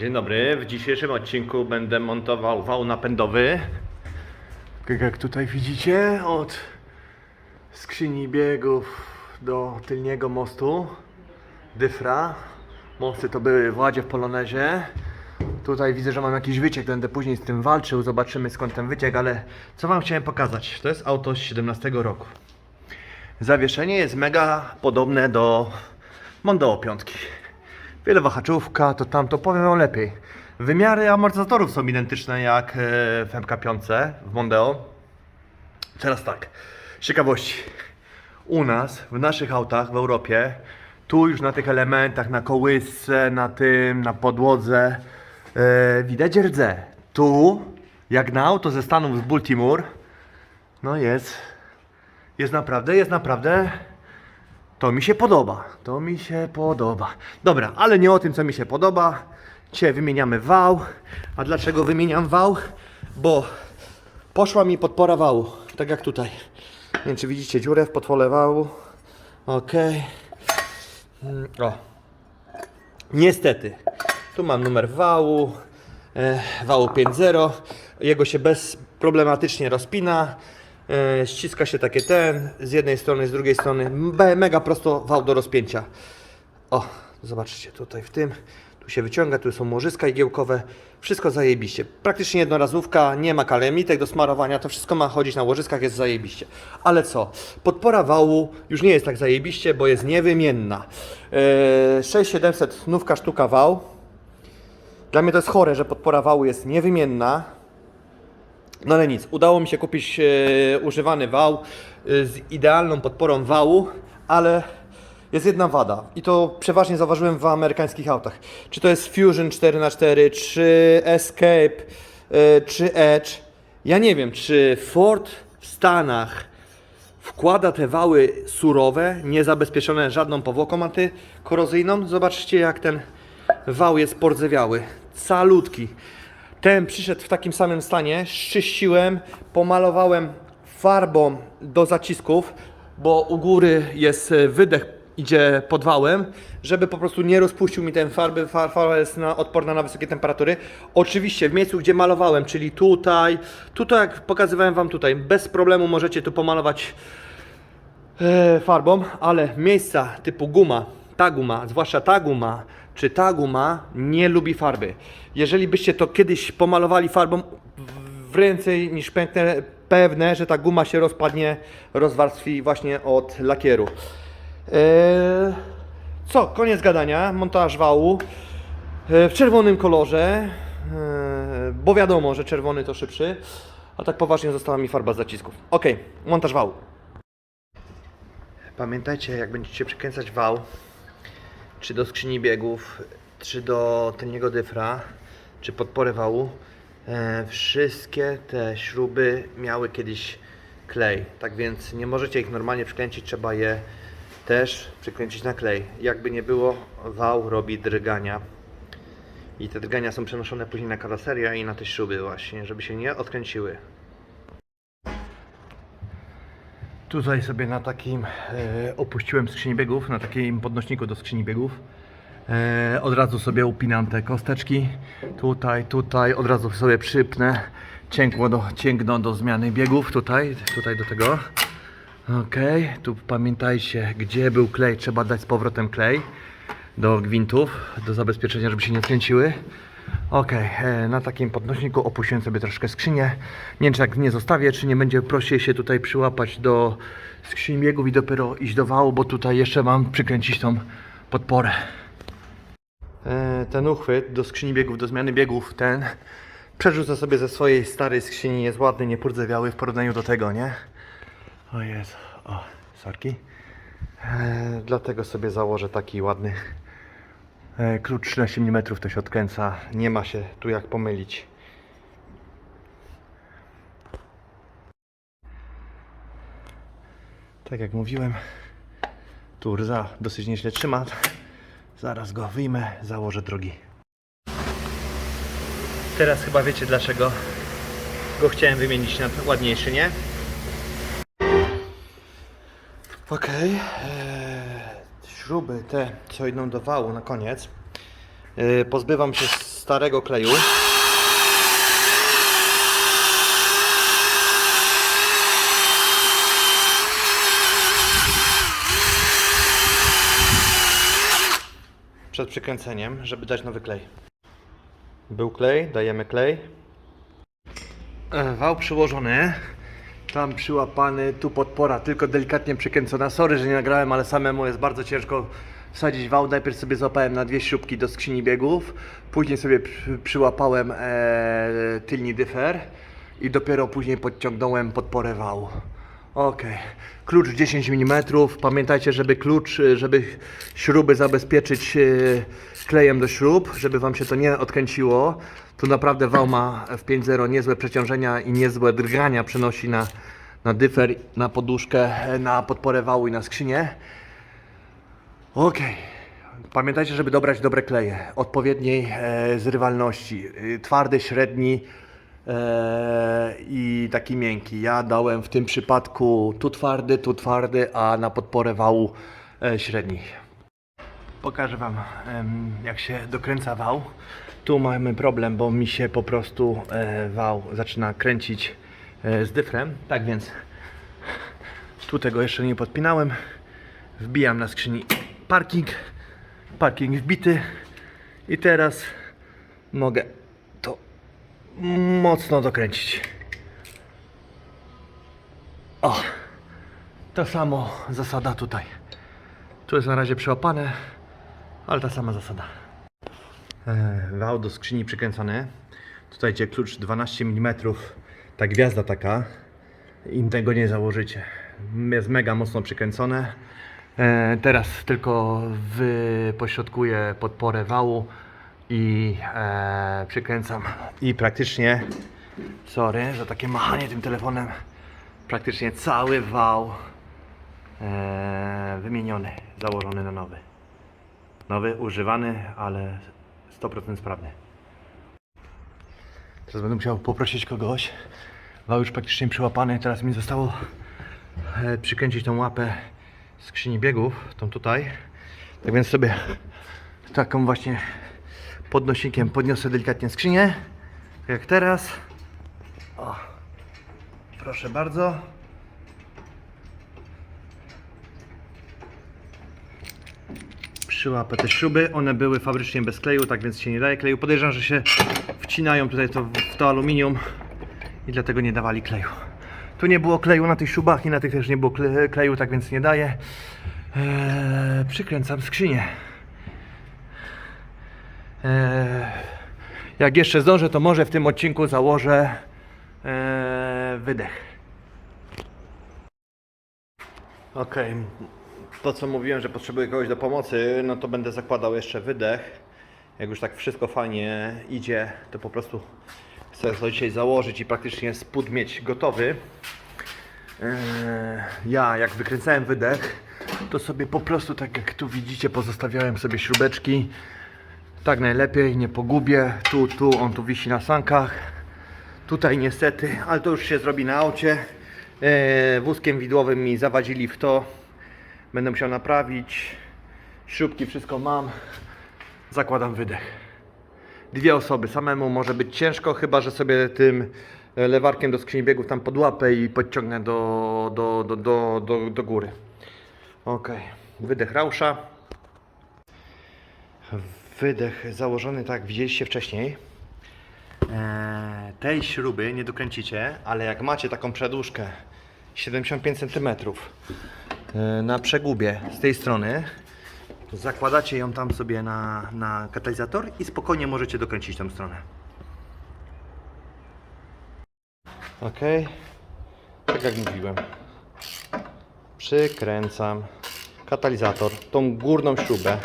Dzień dobry, w dzisiejszym odcinku będę montował wał napędowy. Tak jak tutaj widzicie, od skrzyni biegów do tylniego mostu, dyfra. Mosty to były w Ładzie w Polonezie. Tutaj widzę, że mam jakiś wyciek, będę później z tym walczył, zobaczymy skąd ten wyciek, ale co wam chciałem pokazać? To jest auto z 17 roku. Zawieszenie jest mega podobne do Mondeo 5. Wiele wahaczówka, to tamto, powiem wam lepiej. Wymiary amortyzatorów są identyczne jak e, w MK5 w Mondeo. Teraz tak, ciekawości. U nas, w naszych autach w Europie, tu już na tych elementach, na kołysce, na tym, na podłodze, e, widać rdze. Tu, jak na auto ze Stanów z Baltimore, no jest, jest naprawdę, jest naprawdę to mi się podoba. To mi się podoba. Dobra, ale nie o tym, co mi się podoba. Dzisiaj wymieniamy wał. A dlaczego wymieniam wał? Bo poszła mi podpora wału. Tak jak tutaj. Nie wiem, czy widzicie dziurę w podwole wału. Ok. Mm, O. Niestety. Tu mam numer wału. E, wału 5.0. Jego się bezproblematycznie rozpina. E, ściska się takie ten, z jednej strony, z drugiej strony. Me, mega prosto wał do rozpięcia. O, zobaczcie tutaj w tym. Tu się wyciąga, tu są łożyska igiełkowe. Wszystko zajebiście. Praktycznie jednorazówka, nie ma kalemitek do smarowania, to wszystko ma chodzić na łożyskach, jest zajebiście. Ale co? Podpora wału już nie jest tak zajebiście, bo jest niewymienna. E, 6700 nówka sztuka wał. Dla mnie to jest chore, że podpora wału jest niewymienna. No ale nic, udało mi się kupić e, używany wał e, z idealną podporą wału, ale jest jedna wada i to przeważnie zauważyłem w amerykańskich autach. Czy to jest Fusion 4x4, czy Escape, e, czy Edge. Ja nie wiem, czy Ford w Stanach wkłada te wały surowe, niezabezpieczone żadną powłoką antykorozyjną. Zobaczcie jak ten wał jest pordzewiały, calutki. Ten przyszedł w takim samym stanie, szczyściłem, pomalowałem farbą do zacisków, bo u góry jest e, wydech, idzie pod wałem, żeby po prostu nie rozpuścił mi ten farby. Far- Farba jest na, odporna na wysokie temperatury. Oczywiście w miejscu, gdzie malowałem, czyli tutaj, tutaj jak pokazywałem Wam tutaj, bez problemu możecie tu pomalować e, farbą, ale miejsca typu guma, ta guma, zwłaszcza ta guma, czy ta guma nie lubi farby. Jeżeli byście to kiedyś pomalowali farbą więcej niż pewne, pewne, że ta guma się rozpadnie, rozwarstwi właśnie od lakieru. E, co, koniec gadania, montaż wału e, w czerwonym kolorze, e, bo wiadomo, że czerwony to szybszy, a tak poważnie została mi farba z zacisków. Ok, montaż wału. Pamiętajcie, jak będziecie przykręcać wał, czy do skrzyni biegów, czy do tylniego dyfra, czy podpory wału, e, wszystkie te śruby miały kiedyś klej. Tak więc nie możecie ich normalnie przykręcić, trzeba je też przykręcić na klej. Jakby nie było, wał robi drgania. I te drgania są przenoszone później na karoserię i na te śruby właśnie, żeby się nie odkręciły. Tutaj sobie na takim e, opuściłem skrzyni biegów, na takim podnośniku do skrzyni biegów. E, od razu sobie upinam te kosteczki. Tutaj, tutaj, od razu sobie przypnę. Cięgło do, cięgno do zmiany biegów. Tutaj, tutaj do tego. Ok, tu pamiętajcie, gdzie był klej, trzeba dać z powrotem klej do gwintów, do zabezpieczenia, żeby się nie kręciły. Ok, e, na takim podnośniku opuściłem sobie troszkę skrzynię. Nie wiem, czy jak nie zostawię, czy nie będzie prościej się tutaj przyłapać do skrzyni biegów i dopiero iść do wału, bo tutaj jeszcze mam przykręcić tą podporę. E, ten uchwyt do skrzyni biegów, do zmiany biegów, ten przerzucę sobie ze swojej starej skrzyni, jest ładny, niepurdzewiały w porównaniu do tego, nie? O jest, o, sorki. E, dlatego sobie założę taki ładny klucz 13 mm, to się odkręca, nie ma się tu jak pomylić. Tak jak mówiłem, tu rza dosyć nieźle trzyma. Zaraz go wyjmę, założę drogi. Teraz chyba wiecie dlaczego go chciałem wymienić na ładniejszy, nie? Okej. eee, Śruby te, co idą do wału na koniec. Eee, pozbywam się starego kleju. Przed przykręceniem, żeby dać nowy klej. Był klej, dajemy klej. E, Wał przyłożony. Tam przyłapany, tu podpora tylko delikatnie przykręcona. Sorry, że nie nagrałem, ale samemu jest bardzo ciężko wsadzić wał. Najpierw sobie złapałem na dwie śrubki do skrzyni biegów, później sobie przy, przyłapałem e, tylni dyfer i dopiero później podciągnąłem podporę wału. Ok, klucz 10 mm. Pamiętajcie, żeby klucz, e, żeby śruby zabezpieczyć e, klejem do śrub, żeby Wam się to nie odkręciło. Tu naprawdę wał ma w 5.0 niezłe przeciążenia i niezłe drgania przenosi na, na dyfer, na poduszkę, e, na podporę wału i na skrzynię. Ok. Pamiętajcie, żeby dobrać dobre kleje, odpowiedniej e, zrywalności. E, twardy, średni i taki miękki. Ja dałem w tym przypadku tu twardy, tu twardy, a na podporę wału e, średni. Pokażę Wam, jak się dokręca wał. Tu mamy problem, bo mi się po prostu e, wał zaczyna kręcić e, z dyfrem. Tak więc tu tego jeszcze nie podpinałem. Wbijam na skrzyni parking. Parking wbity. I teraz mogę mocno dokręcić. O! To samo zasada tutaj. Tu jest na razie przyłapane, ale ta sama zasada. E, wał do skrzyni przykręcony. Tutaj gdzie klucz 12 mm, ta gwiazda taka. Im tego nie założycie. Jest mega mocno przykręcone. E, teraz tylko wypośrodkuję podporę wału i e, przykręcam. I praktycznie, sorry za takie machanie tym telefonem, praktycznie cały wał e, wymieniony, założony na nowy. Nowy, używany, ale 100% sprawny. Teraz będę musiał poprosić kogoś. Wał już praktycznie przyłapany. Teraz mi zostało e, przykręcić tą łapę skrzyni biegów, tą tutaj. Tak więc sobie taką właśnie podnośnikiem podniosę delikatnie skrzynię. Tak jak teraz. O, proszę bardzo. Przyłapę te śruby, one były fabrycznie bez kleju, tak więc się nie daje kleju. Podejrzewam, że się wcinają tutaj to, w to aluminium i dlatego nie dawali kleju. Tu nie było kleju na tych śrubach i na tych też nie było kle- kleju, tak więc nie daje. Eee, przykręcam skrzynię. Eee, jak jeszcze zdążę, to może w tym odcinku założę eee, wydech. Okej, to co mówiłem, że potrzebuję kogoś do pomocy, no to będę zakładał jeszcze wydech. Jak już tak wszystko fajnie idzie, to po prostu chcę to dzisiaj założyć i praktycznie spód mieć gotowy. Eee, Ja, jak wykręcałem wydech, to sobie po prostu, tak jak tu widzicie, pozostawiałem sobie śrubeczki. Tak najlepiej, nie pogubię. Tu, tu, on tu wisi na sankach. Tutaj niestety, ale to już się zrobi na aucie. Eee, wózkiem widłowym mi zawadzili w to. Będę musiał naprawić. Śrubki, wszystko mam. Zakładam wydech. Dwie osoby, samemu może być ciężko, chyba że sobie tym e, lewarkiem do skrzyni biegów tam podłapę i podciągnę do, do, do, do, do, do góry. Ok, wydech rausza. Wydech założony tak jak widzieliście wcześniej. Eee, tej śruby nie dokręcicie, ale jak macie taką przedłużkę 75 cm e, na przegubie z tej strony, zakładacie ją tam sobie na, na katalizator i spokojnie możecie dokręcić tą stronę. Ok, tak jak mówiłem. Przykręcam katalizator, tą górną śrubę.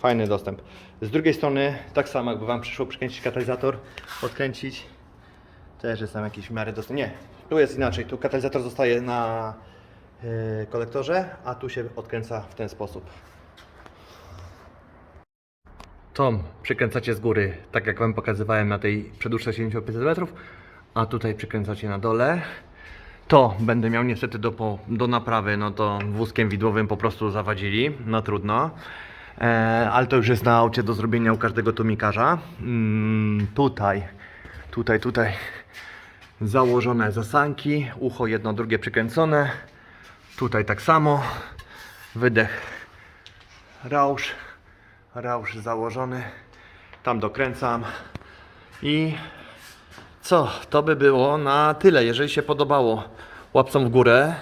Fajny dostęp. Z drugiej strony, tak samo jakby Wam przyszło przykręcić katalizator, odkręcić, też jest tam jakiś w miarę dostęp. Nie, tu jest inaczej. Tu katalizator zostaje na yy, kolektorze, a tu się odkręca w ten sposób. Tom przykręcacie z góry, tak jak Wam pokazywałem na tej przedłużce 75 cm, a tutaj przykręcacie na dole. To będę miał niestety do, do naprawy, no to wózkiem widłowym po prostu zawadzili, no trudno. E, ale to już jest na aucie do zrobienia u każdego tumikarza. Mm, tutaj, tutaj, tutaj założone zasanki, ucho jedno, drugie przykręcone. Tutaj tak samo, wydech, rausz, rausz założony, tam dokręcam i co, to by było na tyle. Jeżeli się podobało, łapcą w górę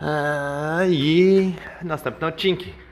eee, i następne odcinki.